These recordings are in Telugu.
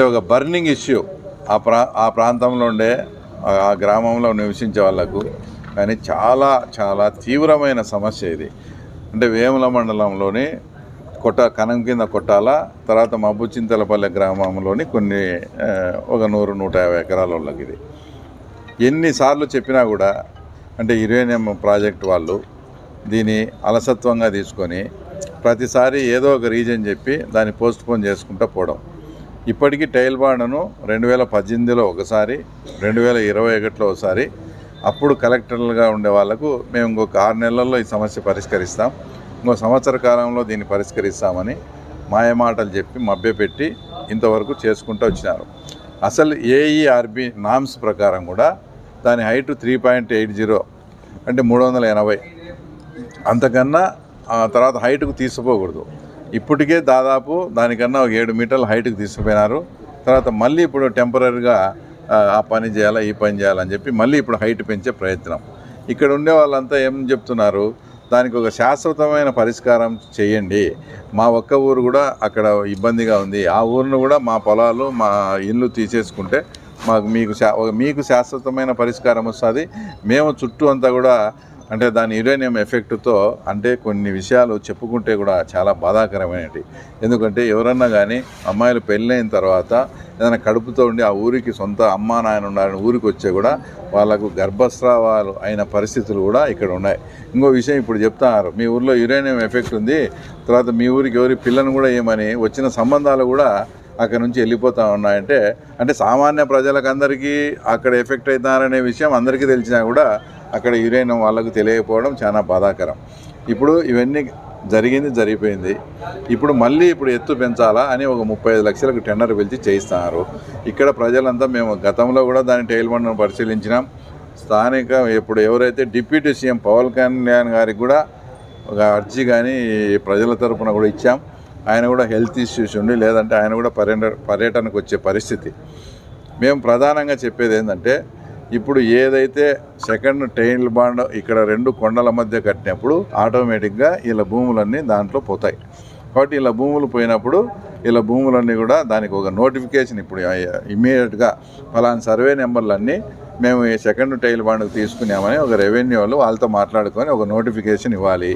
అంటే ఒక బర్నింగ్ ఇష్యూ ఆ ప్రా ఆ ప్రాంతంలో ఉండే ఆ- గ్రామంలో నివసించే వాళ్ళకు. కానీ చాలా చాలా తీవ్రమైన సమస్య ఇది. అంటే వేముల మండలంలోని కొట్ట కనం కింద కొట్టాల తర్వాత మబ్బుచింతలపల్లె గ్రామంలోని కొన్ని ఒక నూరు నూట యాభై ఎకరాల వాళ్ళకి ఇది. ఎన్నిసార్లు చెప్పినా కూడా అంటే యురేనియం ప్రాజెక్ట్ వాళ్ళు దీన్ని అలసత్వంగా తీసుకొని ప్రతిసారి ఏదో ఒక రీజన్ చెప్పి దాన్ని పోస్ట్పోన్ చేసుకుంటూ పోవడం. ఇప్పటికీ టైల్ బాండ్ను రెండు వేల పద్దెనిమిదిలో ఒకసారి రెండు వేల ఇరవై ఒకటిలో ఒకసారి. అప్పుడు కలెక్టర్లుగా ఉండే వాళ్ళకు మేము ఇంకొక ఆరు నెలల్లో ఈ సమస్య పరిష్కరిస్తాం. ఇంకో సంవత్సర కాలంలో దీన్ని పరిష్కరిస్తామని మాయమాటలు చెప్పి మభ్యపెట్టి ఇంతవరకు చేసుకుంటూ వచ్చినారు. అసలు ఏఈఆర్బి నామ్స్ ప్రకారం కూడా దాని height three point eight zero అంటే మూడు వందల ఎనభై. అంతకన్నా ఆ తర్వాత హైట్కు తీసుకోకూడదు ఇప్పటికే దాదాపు దానికన్నా ఒక ఏడు మీటర్ల హైట్కి తీసుకుపోయినారు. తర్వాత మళ్ళీ ఇప్పుడు టెంపరీగా ఆ పని చేయాలా ఈ పని చేయాలని చెప్పి మళ్ళీ ఇప్పుడు హైట్ పెంచే ప్రయత్నం. ఇక్కడ ఉండే వాళ్ళంతా ఏం చెప్తున్నారు? దానికి ఒక శాశ్వతమైన పరిష్కారం చేయండి. మా ఒక్క ఊరు కూడా అక్కడ ఇబ్బందిగా ఉంది. ఆ ఊరును కూడా మా పొలాలు మా ఇల్లు తీసేసుకుంటే మాకు మీకు శా మీకు శాశ్వతమైన పరిష్కారం వస్తుంది. మేము చుట్టూ అంతా కూడా అంటే దాని యురేనియం ఎఫెక్ట్తో అంటే కొన్ని విషయాలు చెప్పుకుంటే కూడా చాలా బాధాకరమైనవి. ఎందుకంటే ఎవరన్నా కానీ అమ్మాయిలు పెళ్ళైన తర్వాత ఏదైనా కడుపుతో ఉండి ఆ ఊరికి సొంత అమ్మా నాయన ఉన్నారని ఊరికి వచ్చే కూడా వాళ్ళకు గర్భస్రావాలు అయిన పరిస్థితులు కూడా ఇక్కడ ఉన్నాయి. ఇంకో విషయం ఇప్పుడు చెప్తున్నారు మీ ఊర్లో యురేనియం ఎఫెక్ట్ ఉంది తర్వాత మీ ఊరికి ఎవరి పిల్లను కూడా ఏమని వచ్చిన సంబంధాలు కూడా అక్కడ నుంచి వెళ్ళిపోతూ ఉన్నాయంటే అంటే సామాన్య ప్రజలకు అందరికీ అక్కడ ఎఫెక్ట్ అవుతున్నారనే విషయం అందరికీ తెలిసినా కూడా అక్కడ యురేనం వాళ్ళకు తెలియకపోవడం చాలా బాధాకరం. ఇప్పుడు ఇవన్నీ జరిగింది జరిగిపోయింది. ఇప్పుడు మళ్ళీ ఇప్పుడు ఎత్తు పెంచాలా అని ఒక ముప్పై ఐదు లక్షలకు టెండర్ పిలిచి చేయిస్తున్నారు. ఇక్కడ ప్రజలంతా మేము గతంలో కూడా దాని టైల్ బండ్ను పరిశీలించినాం. స్థానిక ఇప్పుడు ఎవరైతే డిప్యూటీ సీఎం పవన్ కళ్యాణ్ గారికి కూడా ఒక అర్జీ కానీ ప్రజల తరపున కూడా ఇచ్చాం. ఆయన కూడా హెల్త్ ఇష్యూస్ ఉండి లేదంటే ఆయన కూడా పర్యటన పర్యటనకు వచ్చే పరిస్థితి. మేము ప్రధానంగా చెప్పేది ఏంటంటే ఇప్పుడు ఏదైతే సెకండ్ టైల్ బాండ్ ఇక్కడ రెండు కొండల మధ్య కట్టినప్పుడు ఆటోమేటిక్గా ఇలా భూములన్నీ దాంట్లో పోతాయి. కాబట్టి ఇలా భూములు పోయినప్పుడు ఇలా భూములన్నీ కూడా దానికి ఒక నోటిఫికేషన్ ఇప్పుడు ఇమ్మీడియట్గా ఫలానా సర్వే నెంబర్లన్నీ మేము ఈ సెకండ్ టైల్ బాండ్కి తీసుకున్నామని ఒక రెవెన్యూ వాళ్ళు వాళ్ళతో మాట్లాడుకొని ఒక నోటిఫికేషన్ ఇవ్వాలి.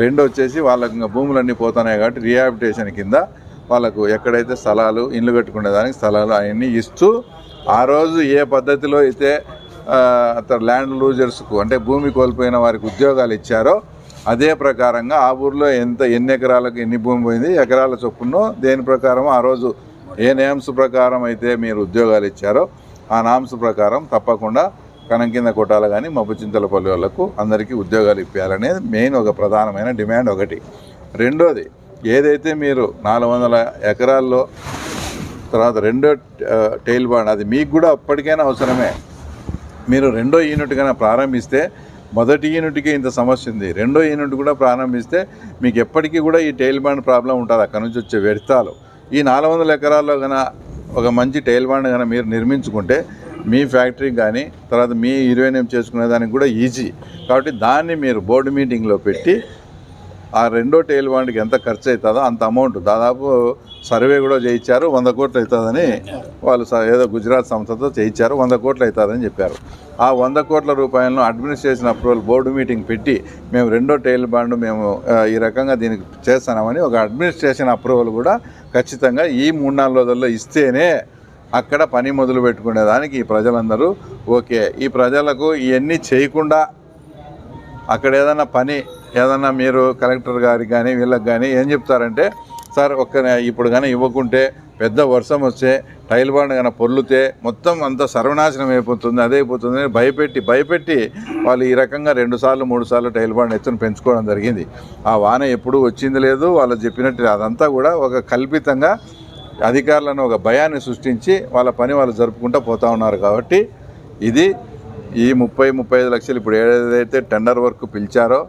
రెండు వచ్చేసి వాళ్ళకి ఇంకా భూములన్నీ పోతున్నాయి కాబట్టి రిహాబిటేషన్ కింద వాళ్ళకు ఎక్కడైతే స్థలాలు ఇల్లు కట్టుకునే దానికి స్థలాలు అవన్నీ ఇస్తూ ఆ రోజు ఏ పద్ధతిలో అయితే అతను ల్యాండ్ లూజర్స్కు అంటే భూమి కోల్పోయిన వారికి ఉద్యోగాలు ఇచ్చారో అదే ప్రకారంగా ఆ ఊర్లో ఎంత ఎన్ని ఎకరాలకు ఎన్ని భూమి పోయింది ఎకరాల చొప్పున దేని ప్రకారం ఆ రోజు ఏ నేమ్స్ ప్రకారం అయితే మీరు ఉద్యోగాలు ఇచ్చారో ఆ నామ్స్ ప్రకారం తప్పకుండా కణం కింద కొట్టాలి కానీ మబ్బు చింతలపల్లి వాళ్ళకు అందరికీ ఉద్యోగాలు ఇప్పించాలనేది మెయిన్ ఒక ప్రధానమైన డిమాండ్ ఒకటి. రెండోది ఏదైతే మీరు నాలుగు వందల ఎకరాల్లో తర్వాత రెండో టైల్ బాండ్ అది మీకు కూడా అప్పటికైనా అవసరమే. మీరు రెండో యూనిట్ కన్నా ప్రారంభిస్తే మొదటి యూనిట్కి ఇంత సమస్య ఉంది. రెండో యూనిట్ కూడా ప్రారంభిస్తే మీకు ఎప్పటికీ కూడా ఈ టైల్ బాండ్ ప్రాబ్లం ఉంటుంది. అక్కడ నుంచి వచ్చే వ్యర్థాలు. ఈ నాలుగు వందల ఎకరాల్లో కన్నా ఒక మంచి టైల్ బాండ్ కన్నా మీరు నిర్మించుకుంటే మీ ఫ్యాక్టరీకి కానీ తర్వాత మీ యురేనియం చేసుకునే దానికి కూడా ఈజీ కాబట్టి దాన్ని మీరు బోర్డు మీటింగ్లో పెట్టి ఆ రెండో టైల్ బాండ్కి ఎంత ఖర్చు అవుతుందో అంత అమౌంట్. దాదాపు సర్వే కూడా చేయించారు వంద కోట్లు అవుతుందని వాళ్ళు స- ఏదో గుజరాత్ సంస్థతో చేయించారు వంద కోట్లు అవుతుందని చెప్పారు. ఆ వంద కోట్ల రూపాయలను అడ్మినిస్ట్రేషన్ అప్రూవల్ బోర్డు మీటింగ్ పెట్టి మేము రెండో టైల్ బాండ్ మేము ఈ రకంగా దీనికి చేస్తున్నామని ఒక అడ్మినిస్ట్రేషన్ అప్రూవల్ కూడా ఖచ్చితంగా ఈ మూడు నాలుగు రోజుల్లో ఇస్తేనే అక్కడ పని మొదలు పెట్టుకునేదానికి ఈ ప్రజలందరూ ఓకే. ఈ ప్రజలకు ఇవన్నీ చేయకుండా అక్కడ ఏదైనా పని ఏదన్నా మీరు కలెక్టర్ గారికి కానీ వీళ్ళకి కానీ ఏం చెప్తారంటే సార్ ఒక్క ఇప్పుడు కానీ ఇవ్వకుంటే పెద్ద వర్షం వస్తే టైల్ బాండ్ కానీ పొర్లితే మొత్తం అంత సర్వనాశనం అయిపోతుంది అదే అయిపోతుంది భయపెట్టి భయపెట్టి వాళ్ళు ఈ రకంగా రెండు సార్లు మూడు సార్లు టైల్ బాండ్ ఎత్తున పెంచుకోవడం జరిగింది. ఆ వాన ఎప్పుడూ వచ్చింది లేదు వాళ్ళు చెప్పినట్టు అదంతా కూడా ఒక కల్పితంగా అధికారులను ఒక భయాన్ని సృష్టించి వాళ్ళ పని వాళ్ళు జరుపుకుంటూ పోతా ఉన్నారు కాబట్టి ఇది ఈ ముప్పై ముప్పై ఐదు లక్షలు ఇప్పుడు ఏదైతే టెండర్ వర్క్ పిలిచారో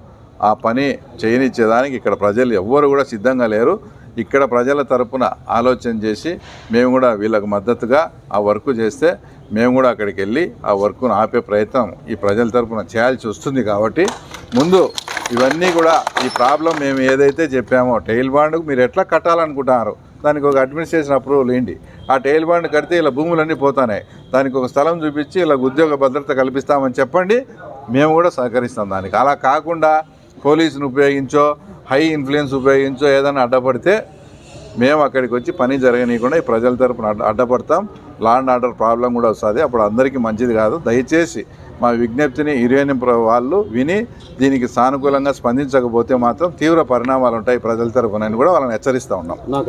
ఆ పని చేయనిచ్చేదానికి ఇక్కడ ప్రజలు ఎవ్వరు కూడా సిద్ధంగా లేరు. ఇక్కడ ప్రజల తరపున ఆలోచన చేసి మేము కూడా వీళ్ళకు మద్దతుగా ఆ వర్క్ చేస్తే మేము కూడా అక్కడికి వెళ్ళి ఆ వర్క్ను ఆపే ప్రయత్నం ఈ ప్రజల తరపున చేయాల్సి వస్తుంది కాబట్టి ముందు ఇవన్నీ కూడా ఈ ప్రాబ్లం మేము ఏదైతే చెప్పామో టైల్ బాండ్కు మీరు ఎట్లా కట్టాలనుకుంటున్నారు? దానికి ఒక అడ్మినిస్ట్రేషన్ అప్రూవల్ ఏంటి ఆ టైల్ బాండ్ కడితే ఇలా భూములన్నీ పోతున్నాయి దానికి ఒక స్థలం చూపించి ఇలా ఉద్యోగ భద్రత కల్పిస్తామని చెప్పండి. మేము కూడా సహకరిస్తాం దానికి. అలా కాకుండా పోలీసును ఉపయోగించో హై ఇన్ఫ్లుయెన్స్ ఉపయోగించో ఏదైనా అడ్డపడితే మేము అక్కడికి వచ్చి పని జరగనీయకుండా ఈ ప్రజల తరపున అడ్డపడతాం. లా అండ్ ఆర్డర్ ప్రాబ్లం కూడా వస్తుంది. అప్పుడు అందరికీ మంచిది కాదు. దయచేసి మా విజ్ఞప్తిని యురేనియం వాళ్ళు విని దీనికి సానుకూలంగా స్పందించకపోతే మాత్రం తీవ్ర పరిణామాలు ఉంటాయి ప్రజల తరపున. అని కూడా వాళ్ళని హెచ్చరిస్తూ ఉన్నాం.